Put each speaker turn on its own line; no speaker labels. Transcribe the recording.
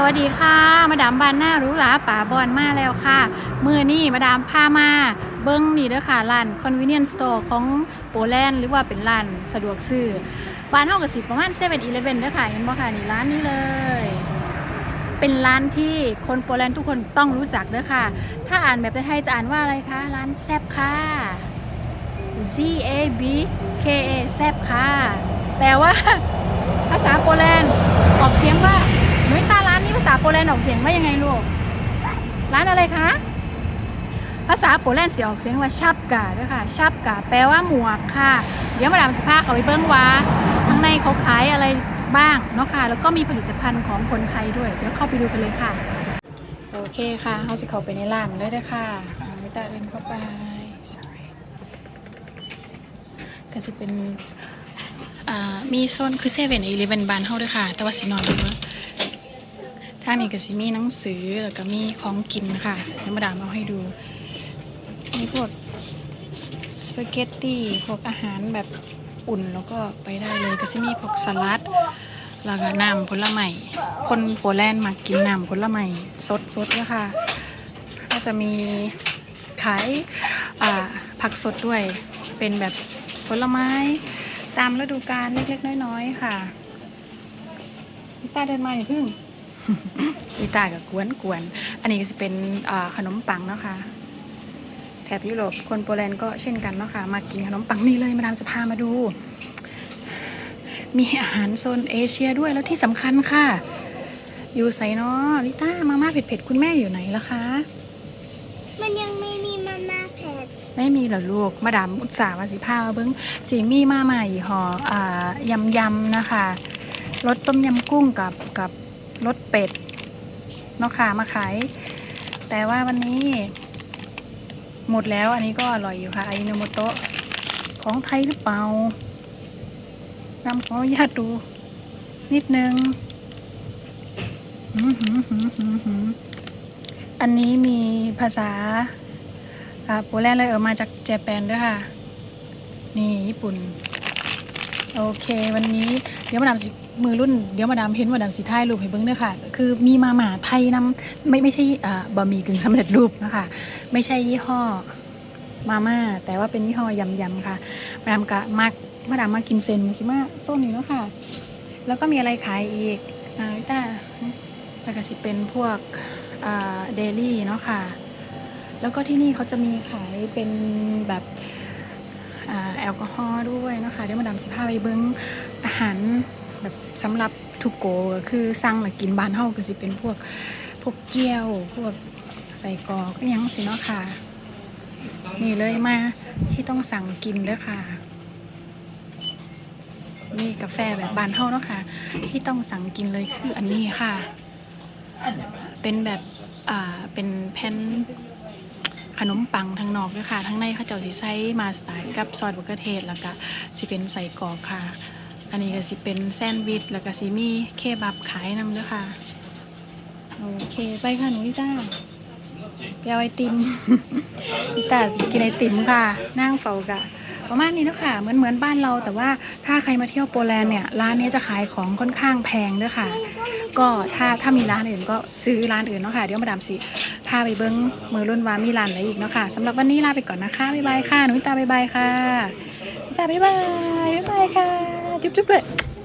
สวัสดีค่ะ มาดามบานหน้ารู้หลาป่าบอนมาแล้วค่ะ มือนี่มาดามพามา เบิ้งนี่เด้อค่ะร้าน convenience store ของโปแลนด์หรือว่าเป็นร้านสะดวกซื้อบ้านเฮากับสิประมาณ7 e เ e ่ e เด้อค่ะ เห็นบ่ค่ะนี่ร้านนี้เลย เป็นร้านที่คนโปแลนด์ทุกคนต้องรู้จักเด้อค่ะ ถ้าอ่านแบบไทยจะอ่านว่าอะไรคะ ร้านแซบค่ะ Z A B K A แซบค่ะแต่ว่าภาษาโปแลนด์ออกเสียงว่า โปแลนด์ออกเสียงว่ายังไงลูก ร้านอะไรคะ ภาษาโปแลนด์เสียงออกเสียงว่าชับกาด้วยค่ะชับกาแปลว่าหมวกค่ะ เดี๋ยวมาดามสภาเขาไปเบิ้งว่าข้างในเขาขายอะไรบ้างเนาะค่ะ แล้วก็มีผลิตภัณฑ์ของคนไทยด้วย เดี๋ยวเข้าไปดูกันเลยค่ะ โอเคค่ะเขาสิเข้าไปในร้านเลยด้ค่ะไม่ตาเดินเข้าไป sorry ก็จะเป็นอ่ามีโซนคือเซเว่นอีเลเวนบานเฮาด้วยค่ะ แต่ว่าสินอนดูว่าทางนี้ก็สิมีหนังสือแล้วก็มีของกินค่ะเดี๋ยวมาดามเอาให้ดู มีพวกสปาเกตตี้พวกอาหารแบบอุ่นแล้วก็ไปได้เลยก็จะมีพวกสลัดแล้วก็น้ำผลไม้คนโปแลนด์มากินน้ำผลไม้สดๆด้วยค่ะ ก็จะมีขายผักสดด้วยเป็นแบบผลไม้ตามฤดูกาลเล็กๆ น้อย ๆ ค่ะอีตาเดินมาอย่าพึ่ง อีตากับกวนกวนๆอันนี้ก็จะเป็นอ่าขนมปังเนาะคะแถบยุโรปคนโปแลนด์ก็เช่นกันเนาะค่ะมากินขนมปังนี่เลยมาดามจะพามาดู มีอาหารโซนเอเชียด้วยแล้วที่สำคัญค่ะ อยู่ไสเนาะลิต้ามาม่าเผ็ดๆคุณแม่อยู่ไหนล่ะคะ
มันยังไม่มีมาม่าแพด
ไม่มีเหรอลูกมาดามอุตส่าห์มาสิพามาเบิ้งสีมีมาใหม่ห่ออ่ายำยำๆนะคะรสต้มยำกุ้งกับกับ รสเป็ดเนาะค่ะมาขาย แต่ว่าวันนี้ หมดแล้วอันนี้ก็อร่อยอยู่ค่ะไอโนโมโตะของไทยหรือเปล่านำขออนุญาตดู นิดนึงอันนี้มีภาษาอาโปแลนด์เลยเออมาจากเจแปนด้วยค่ะ นี่ญี่ปุ่น โอเค วันนี้เดี๋ยวมาดามสิ มือรุ่นเดี๋ยวมาดามเห็นมาดามสิท้ายรูปให้เบิ้งด้วยค่ะ คือมีมาหมาไทยนำไม่ไม่ใช่บะหมี่กึ่งสำเร็จรูปนะคะ ไม่ใช่ยี่ห้อมาม่าแต่ว่าเป็นยี่ห้อยำยำค่ะ มาดามกะมากมาดามมากินเซนสิมาโซนนี้แล้วค่ะ แล้วก็มีอะไรขายอีกอ่าต้าแล้วก็สิเป็นพวกเดลี่เนาะค่ะ แล้วก็ที่นี่เขาจะมีขายเป็นแบบอแอลกอฮอล์ด้วยนะคะเดี๋ยวมาดามสิพาไปเบิ้งอาหาร แบบสำหรับทุกโกก็คือสั่งหรือกินบ้านเฮาก็สิเป็นพวกพวกเกี๊ยวพวกใส่กรอก็ยังสิเนาะค่ะ นี่เลยมาที่ต้องสั่งกินเด้อค่ะ นี่กาแฟแบบบานเฮาเนาะค่ะ ที่ต้องสั่งกินเลยคืออันนี้ค่ะ เป็นแบบอ่าเป็นแผ่นขนมปังทางนอกด้วยค่ะ ทั้งในเขาเจ้าสิใช้มาสไตล์กับซอสมะเขือเทศแล้วก็สิเป็นใส่กรอกค่ะ อันนี้ก็สิเป็นแซนด์วิชแล้วก็สิมีเคบับขายนำด้วยค่ะ โอเคไปค่ะหนูลิต้าไปเอาไอติมลิต้าสิกินไอติมค่ะ นั่งเฝ้ากะประมาณนี้เนะค่ะเหมือนเหมือนบ้านเราแต่ว่าถ้าใครมาเที่ยวโปแลนด์เนี่ยร้านนี้จะขายของค่อนข้างแพงด้วยค่ะ ก็ถ้าถ้ามีร้านอื่นก็ซื้อร้านอื่นเนาะค่ะเดี๋ยวมาดามสิพาไปเบิ้งมือรุ่นวามีร้านอะไรอีกเนาะค่ะสำหรับวันนี้ลาไปก่อนนะคะบ๊ายบายค่ะหนุ้ยตาบ๊ายบายค่ะตาบ๊ายบายบ๊ายบายค่ะ Tip, tip, tip.